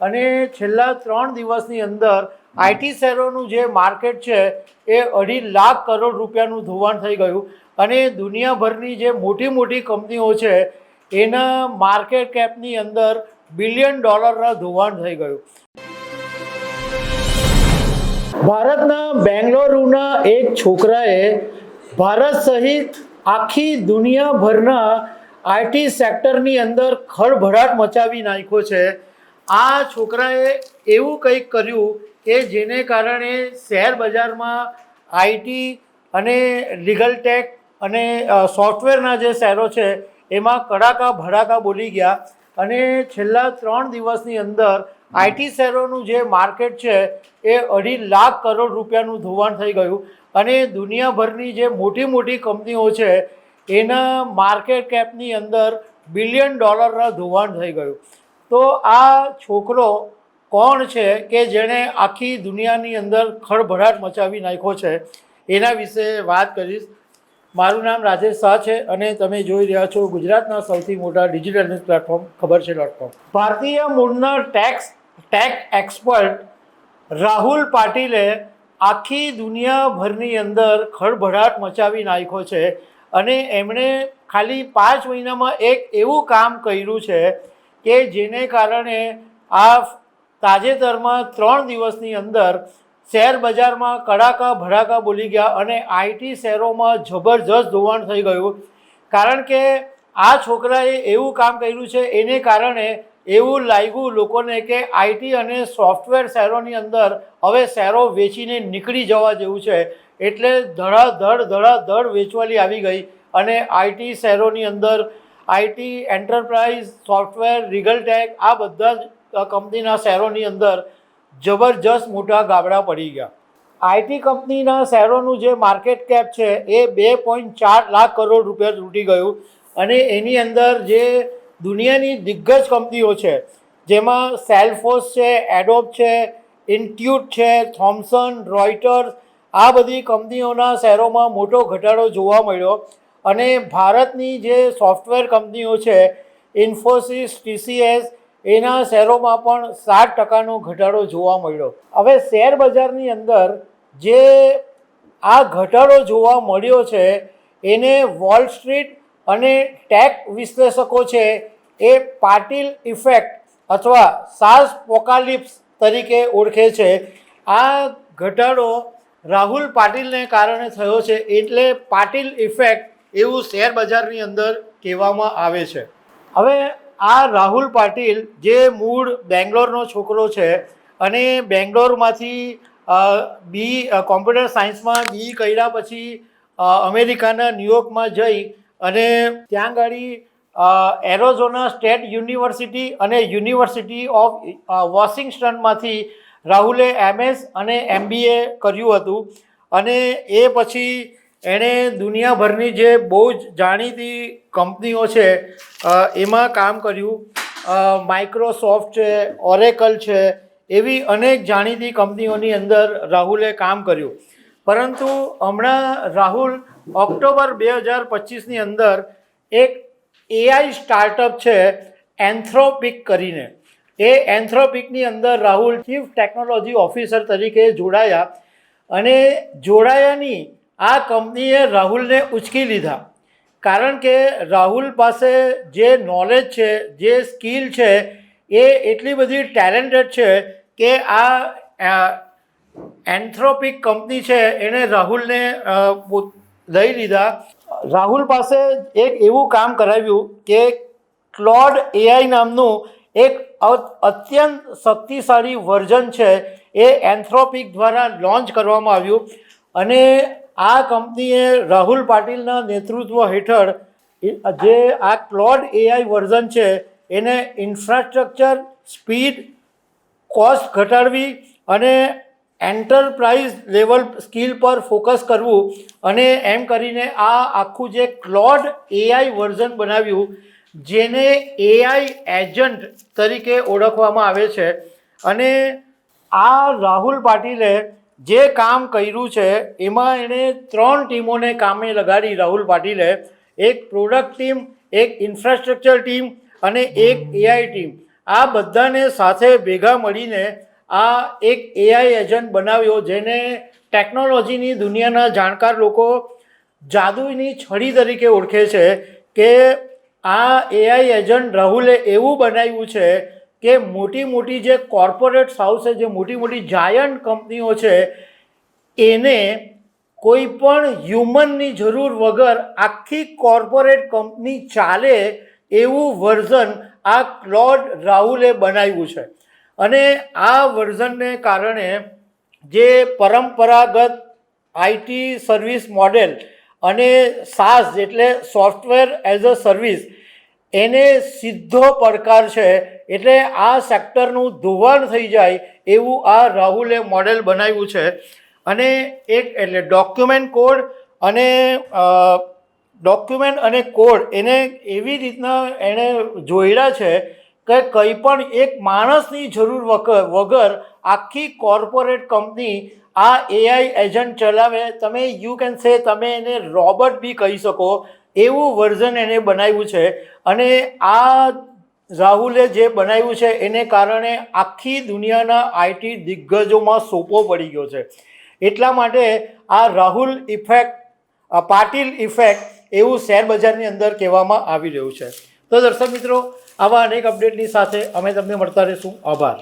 અને છેલ્લા ત્રણ દિવસની અંદર આઈટી શેરોનું જે માર્કેટ છે, એ અઢી લાખ કરોડ રૂપિયાનું ધોવાણ થઈ ગયું. અને દુનિયાભરની જે મોટી મોટી કંપનીઓ છે, એના માર્કેટ કેપની અંદર બિલિયન ડોલરના ધોવાણ થઈ ગયું. ભારતના બેંગ્લોરુના એક છોકરાએ ભારત સહિત આખી દુનિયાભરના આઈટી સેક્ટરની અંદર ખળભળાટ મચાવી નાખ્યો છે. આ છોકરાએ એવું કંઈક કર્યું કે જેને કારણે શેર બજારમાં આઈટી અને લીગલ ટેક અને સોફ્ટવેરના જે શેરો છે, એમાં કડાકા ભડાકા બોલી ગયા. અને છેલ્લા ત્રણ દિવસની અંદર આઈટી શેરોનું જે માર્કેટ છે, એ અઢી લાખ કરોડ રૂપિયાનું ધોવાણ થઈ ગયું. અને દુનિયાભરની જે મોટી મોટી કંપનીઓ છે, એના માર્કેટ કેપની અંદર બિલિયન ડોલરના ધોવાણ થઈ ગયું. તો આ છોકરો કોણ છે કે જેણે આખી દુનિયાની અંદર ખળભળાટ મચાવી નાખ્યો છે? એના વિશે વાત કરીશ. મારું નામ રાજેશ શાહ છે અને તમે જોઈ રહ્યા છો ગુજરાતના સૌથી મોટા ડિજિટલ ન્યૂઝ પ્લેટફોર્મ, ખબર છે ડોટ કોમ. ભારતીય મૂળના ટેક્સ, ટેક એક્સપર્ટ રાહુલ પાટીલે આખી દુનિયાભરની અંદર ખળભળાટ મચાવી નાખ્યો છે અને એમણે ખાલી પાંચ મહિનામાં એક એવું કામ કર્યું છે કે જેને કારણે આ તાજેતરમાં ત્રણ દિવસની અંદર શેર બજારમાં કડાકા ભડાકા બોલી ગયા અને આઈટી શેરોમાં જબરજસ્ત ધોવાણ થઈ ગયું. કારણ કે આ છોકરાએ એવું કામ કર્યું છે, એને કારણે એવું લાગ્યું લોકોને કે આઈટી અને સોફ્ટવેર શેરોની અંદર હવે શેરો વેચીને નીકળી જવા જેવું છે. એટલે ધડાધડ ધડાધડ વેચવાલી આવી ગઈ અને આઈટી શેરોની અંદર IT enterprise software Regal Tech આ બધા જ કંપનીના શહેરોની અંદર જબરજસ્ત મોટા ગાબડા પડી ગયા. આઈટી કંપનીના શહેરોનું જે માર્કેટ કેપ છે એ બે પોઈન્ટ ચાર લાખ કરોડ રૂપિયા તૂટી ગયું અને એની અંદર જે દુનિયાની દિગ્ગજ કંપનીઓ છે, જેમાં સેલ્ફોસ છે એડોપ છે, ઇન્ટ્યુટ છે થોમ્સન રોયટર્સ, આ બધી કંપનીઓના શહેરોમાં મોટો ઘટાડો જોવા મળ્યો અને ભારતની જે સોફ્ટવેર કંપનીઓ છે ઇન્ફોસિસ ટીસીએસ એના શેરોમાં પણ સાત ટકાનો ઘટાડો જોવા મળ્યો. હવે શેર બજારની અંદર જે આ ઘટાડો જોવા મળ્યો છે, એને વોલ સ્ટ્રીટ અને ટેક વિશ્લેષકો છે, એ પાટીલ ઇફેક્ટ અથવા સાસ પોકાલિપ્સ તરીકે ઓળખે છે. આ ઘટાડો રાહુલ પાટીલને કારણે થયો છે, એટલે પાટીલ ઇફેક્ટ એવું શેર બજારની અંદર કહેવામાં આવે છે. હવે આ રાહુલ પાટીલ જે મૂળ બેંગ્લોરનો છોકરો છે અને બેંગ્લોરમાંથી બી કોમ્પ્યુટર સાયન્સમાં બી કર્યા પછી અમેરિકાના ન્યુયોર્કમાં જઈ અને ત્યાં ગાડી એરોઝોના સ્ટેટ યુનિવર્સિટી અને યુનિવર્સિટી ઓફ વોશિંગ્ટનમાંથી રાહુલે એમએસ અને એમબીએ કર્યું હતું. અને એ પછી એણે દુનિયાભરની જે બહુ જ જાણીતી કંપનીઓ છે એમાં કામ કર્યું. માઇક્રોસોફ્ટ છે ઓરેકલ છે, એવી અનેક જાણીતી કંપનીઓની અંદર રાહુલે કામ કર્યું. પરંતુ હમણાં રાહુલ ઓક્ટોબર બે હજાર પચીસની અંદર એક એઆઈ સ્ટાર્ટઅપ છે એન્થ્રોપિક કરીને. એ એન્થ્રોપિકની અંદર રાહુલ ચીફ ટેકનોલોજી ઓફિસર તરીકે જોડાયા. અને જોડાયાની આ કંપનીએ રાહુલને ઉચકી લીધા. કારણ કે રાહુલ પાસે જે નોલેજ છે, જે સ્કિલ છે, એ એટલી બધી ટેલેન્ટેડ છે કે આ એન્થ્રોપિક કંપની છે એણે રાહુલને લઈ લીધા. રાહુલ પાસે એક એવું કામ કરાવ્યું કે ક્લોડ એઆઈ નામનું એક અત્યંત શક્તિશાળી વર્ઝન છે, એ એન્થ્રોપિક દ્વારા લોન્ચ કરવામાં આવ્યું. અને આ કંપનીએ રાહુલ પાટીલના નેતૃત્વ હેઠળ જે આ ક્લોડ એઆઈ વર્ઝન છે, એને ઇન્ફ્રાસ્ટ્રક્ચર, સ્પીડ, કોસ્ટ ઘટાડવી અને એન્ટરપ્રાઇઝ લેવલ સ્કિલ પર ફોકસ કરવું અને એમ કરીને આ આખું જે ક્લોડ એઆઈ વર્ઝન બનાવ્યું, જેને એઆઈ એજન્ટ તરીકે ઓળખવામાં આવે છે. અને આ રાહુલ પાટીલે જે કામ કર્યું છે, એમાં એણે ત્રણ ટીમોને કામે લગાડી રાહુલ પાટીલે. એક પ્રોડક્ટ ટીમ એક ઇન્ફ્રાસ્ટ્રક્ચર ટીમ અને એક એઆઈ ટીમ આ બધાને સાથે ભેગા મળીને આ એક એઆઈ એજન્ટ બનાવ્યો, જેને ટેકનોલોજીની દુનિયાના જાણકાર લોકો જાદુની છડી તરીકે ઓળખે છે કે આ એઆઈ એજન્ટ રાહુલે એવું બનાવ્યું છે કે મોટી મોટી જે કોર્પોરેટ હાઉસ જે મોટી મોટી જાયન્ટ કંપનીઓ છે, એને કોઈ પણ હ્યુમનની જરૂર વગર આખી કોર્પોરેટ કંપની ચાલે એવું વર્ઝન આ ક્લોડ રાહુલે બનાવ્યું છે. અને આ વર્ઝનને કારણે જે પરંપરાગત આઈટી સર્વિસ મોડેલ અને સાસ એટલે સોફ્ટવેર એઝ અ સર્વિસ એને સીધો પડકાર છે. એટલે આ સેક્ટરનું ધોવાણ થઈ જાય એવું આ રાહુલે મોડેલ બનાવ્યું છે. અને એક એટલે ડોક્યુમેન્ટ કોડ અને ડોક્યુમેન્ટ અને કોડ એને એવી રીતના એણે જોયેલા છે કે કંઈ પણ એક માણસની જરૂર વગર વગર આખી કોર્પોરેટ કંપની આ એઆઈ એજન્ટ ચલાવે. તમે યુ કેન સે તમે એને રોબોટ બી કહી શકો. એવું વર્ઝન એને બનાવ્યું છે. અને આ રાહુલે જે બનાવ્યું છે, એને કારણે આખી દુનિયાના આઈટી દિગ્ગજોમાં સોપો પડી ગયો છે. એટલા માટે આ રાહુલ ઇફેક્ટ પાટિલ ઇફેક્ટ એવું શેરબજારની અંદર કહેવામાં આવી રહ્યું છે. તો દર્શક મિત્રો, આવા અનેક અપડેટની સાથે અમે તમને મળતા રહીશું. આભાર.